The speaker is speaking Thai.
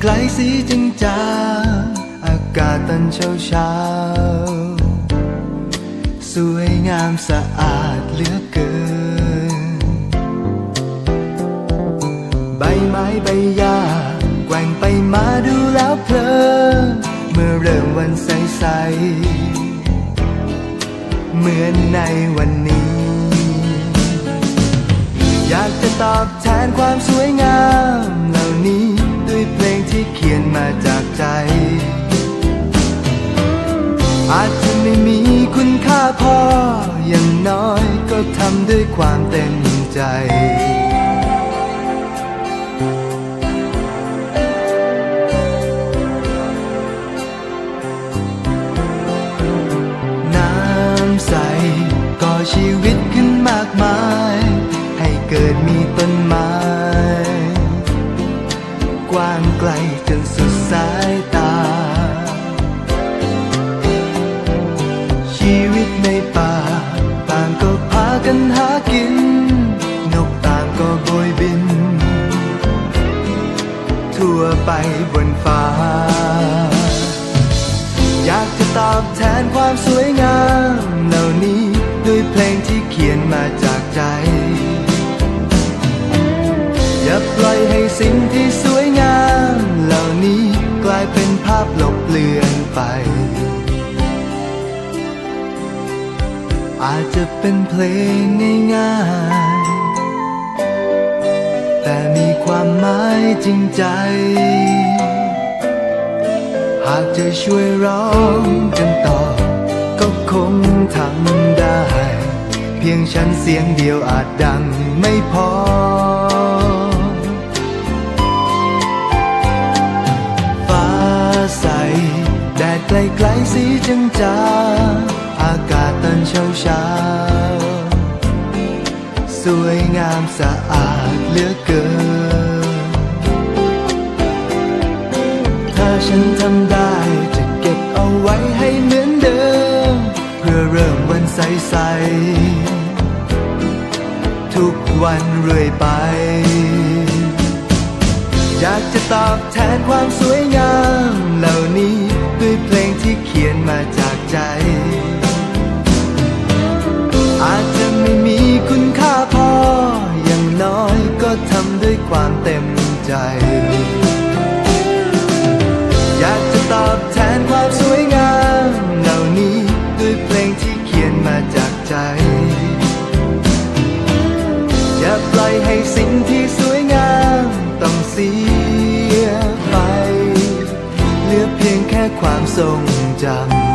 ไกลสีจางจางอากาศตอนเช้าเช้าสวยงามสะอาดเหลือเกิน ใบไม้ใบหญ้าแกว่งไปมาดูแล้วเพลินเมื่อเริ่มวันใสๆเหมือนในวันนี้ อยากจะตอบแทนความสวยงาม มาจากใจ อาจจะไม่มีคุณค่าพอ อย่างน้อยก็ทำด้วยความเต็มใจน้ำใสก่อชีวิต กว้างไกลจนสุดสายตา ชีวิตในป่าต่างก็พากันหากิน นกต่างก็โบยบิน ทั่วไปบนฟ้า อยากจะตอบแทนความสวยงามเหล่านี้ด้วยเพลงที่เขียนมาจากใจ อย่าปล่อยให้สิ่งที่ส ลือนไป อาจจะเป็นเพลงง่ายๆ แต่มีความหมายจริงใจ หากจะช่วยร้องกันต่อ ก็คงทำได้ เพียงฉันเสียงเดียวอาจดังไม่พอ สีจางจาอากาศตอนเช้าเช้าสวยงามสะอาดเหลือเกิน ถ้าฉันทำได้จะเก็บเอาไว้ให้เหมือนเดิม เพื่อเริ่มวันใสๆ ทุกวันเรื่อยไป อยากจะตอบแทนความสวยงามเหล่านี้ด้วยเพลง ทรงจำ